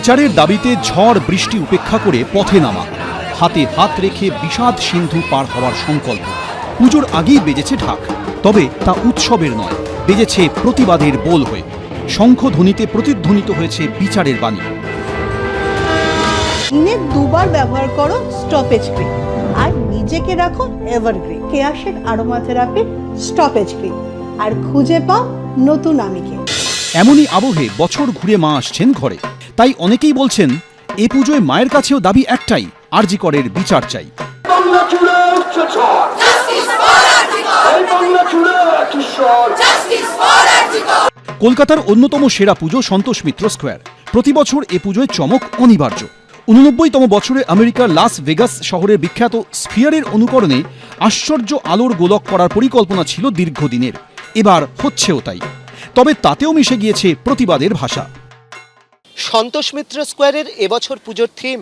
বিচারের দাবিতে ঝড় বৃষ্টি উপেক্ষা করে পথে নামা। হাতে হাত রেখে বিষাদ সিন্ধু পার হওয়ার সংকল্প। পুজোর আগেই বেজেছে ঢাক। তবে তা উৎসবের নয় বেজেছে প্রতিবাদের বোল হয়ে। শঙ্খধ্বনিতে প্রতিধ্বনিত হয়েছে বিচারের বাণী। দিনে দুবার ব্যবহার করো স্টপেজ ক্রিম আর নিজেকে রাখো এভারগ্রিন কেয়াশের আরোমা থেরাপির স্টপেজ ক্রিম আর খুঁজে পাও নতুন আমিকে। এমনই আবহে বছর ঘুরে মা আসছেন ঘরে। তাই অনেকেই বলছেন, এ পুজোয় মায়ের কাছেও দাবি একটাই আরজিকরের বিচার চাই। কলকাতার অন্যতম সেরা পুজো সন্তোষ মিত্র স্কোয়ার। প্রতি বছর এ পুজোয় চমক অনিবার্য। উননব্বইতম বছরে আমেরিকার লাস ভেগাস শহরের বিখ্যাত স্ফিয়ারের অনুকরণে আশ্চর্য আলোর গোলক করার পরিকল্পনা ছিল দীর্ঘদিনের। এবার হচ্ছেও তাই। তবে তাতেও মিশে গিয়েছে প্রতিবাদের ভাষা। সন্তোষ মিত্র স্কোয়ারের এবছর পুজোর থিম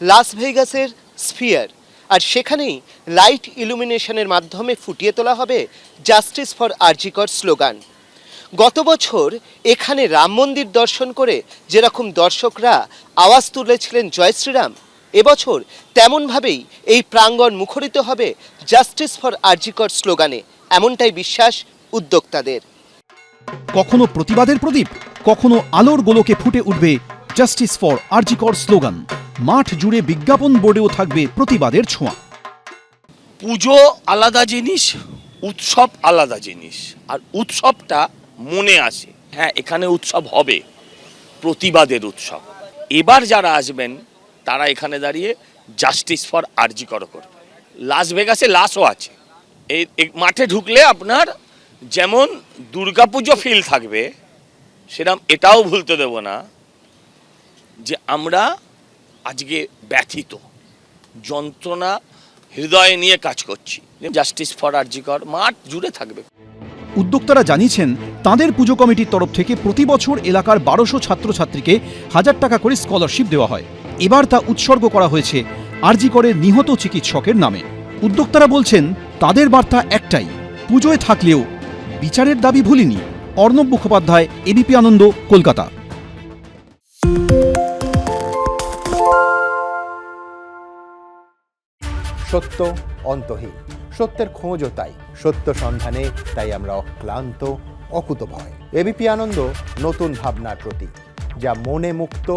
লাস ভেগাসের স্ফিয়ার। আর সেখানেই লাইট ইলুমিনেশনের মাধ্যমে ফুটিয়ে তোলা হবে জাস্টিস ফর আরজিকর স্লোগান। গত বছর এখানে রাম মন্দির দর্শন করে যেরকম দর্শকরা আওয়াজ তুলেছিলেন জয় শ্রীরাম, এবছর তেমনভাবেই এই প্রাঙ্গণ মুখরিত হবে জাস্টিস ফর আরজিকর স্লোগানে, এমনটাই বিশ্বাস উদ্যোক্তাদের। কখনো প্রতিবাদের প্রদীপ? কখনো আলোর গোলকে ফুটে উঠবে জাস্টিস ফর আরজিকর স্লোগান। মাঠ জুড়ে বিজ্ঞাপন বোর্ডেও থাকবে প্রতিবাদের ছোঁয়া। পুজো আলাদা জিনিস, উৎসব আলাদা জিনিস। আর উৎসবটা মনে আসে। হ্যাঁ এখানে উৎসব হবে, প্রতিবাদের উৎসব। এবার যারা আসবেন, তারা এখানে দাঁড়িয়ে জাস্টিস ফর আরজি কর করবে। লাস ভেগাসে লাসও আছে। এই মাঠে ঢুকলে আপনার যেমন দুর্গাপুজো ফিল থাকবে সেরকম এটাও ভুলতে দেব না যে আমরা আজকে ব্যথিত, যন্ত্রণা হৃদয়ে নিয়ে কাজ করছি। জাস্টিস ফর আরজিকর, মাঠ জুড়ে থাকবে। উদ্যোক্তারা জানিয়েছেন, তাদের পুজো কমিটির তরফ থেকে প্রতি বছর এলাকার বারোশো ছাত্রছাত্রীকে হাজার টাকা করে স্কলারশিপ দেওয়া হয়। এবার তা উৎসর্গ করা হয়েছে আরজিকরের নিহত চিকিৎসকের নামে। উদ্যোক্তারা বলছেন, তাদের বার্তা একটাই, পুজোয় থাকলেও বিচারের দাবি ভুলিনি। অর্ণব মুখোপাধ্যায় এবিপি আনন্দ, কলকাতা। সত্য অন্তহীন। সত্যের খোঁজও তাই। সত্য সন্ধানে তাই আমরা অক্লান্ত, অকুতভয়। এবিপি আনন্দ নতুন ভাবনার প্রতীক, যা মনে মুক্ত